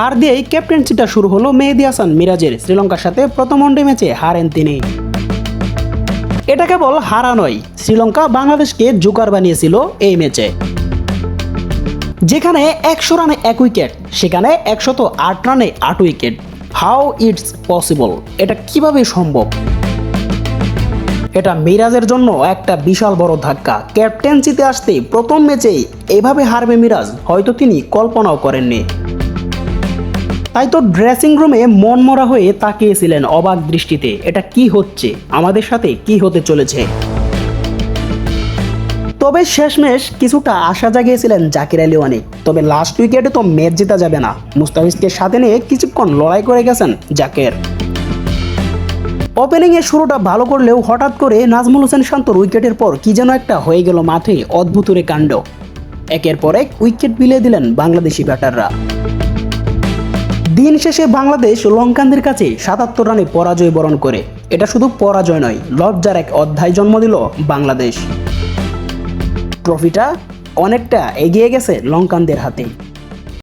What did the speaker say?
হার দিয়েই ক্যাপ্টেন্সিটা শুরু হলো মেহেদি হাসান মিরাজের। শ্রীলঙ্কার সাথে প্রথম ওয়ানডে ম্যাচে হারেন তিনি। এটা কেবল হারা নয়, শ্রীলঙ্কা বাংলাদেশকে জোকার বানিয়েছিল এই ম্যাচে। যেখানে একশো রানে এক উইকেট, সেখানে একশত আট রানে আট উইকেট। How it's possible? এটা কীভাবে সম্ভব? এটা মিরাজের জন্য একটা বিশাল বড় ধাক্কা। ক্যাপ্টেন্সিতে আসতে প্রথম ম্যাচেই এভাবে হারবে মিরাজ, হয়তো তিনি কল্পনাও করেননি। তাই তো ড্রেসিং রুমে মনমরা হয়ে তাকিয়েছিলেন অবাক দৃষ্টিতে। এটা কি হচ্ছে? আমাদের সাথে কি হতে চলেছে? তবে শেষমেশ কিছুটা আশা জাগিয়েছিলেন জাকির আলী অনেক তবে লাস্ট উইকেটে তো ম্যাচ জেতা যাবে না। মুস্তাফিজকে সাথে নিয়ে কিছুক্ষণ লড়াই করে গেছেন জাকের। ওপেনিংয়ের শুরুটা ভালো করলেও হঠাৎ করে নাজমুল হোসেন শান্তর উইকেটের পর কি যেন একটা হয়ে গেল মাঠে অদ্ভুতুরে কাণ্ড। একের পর এক উইকেট বিলিয়ে দিলেন বাংলাদেশি ব্যাটাররা। দিন শেষে বাংলাদেশ লঙ্কানদের কাছে সাতাত্তর রানে পরাজয় বরণ করে। এটা শুধু পরাজয় নয়, লজ্জার এক অধ্যায় জন্ম দিল বাংলাদেশ। ট্রফিটা অনেকটা এগিয়ে গেছে লঙ্কানদের হাতে।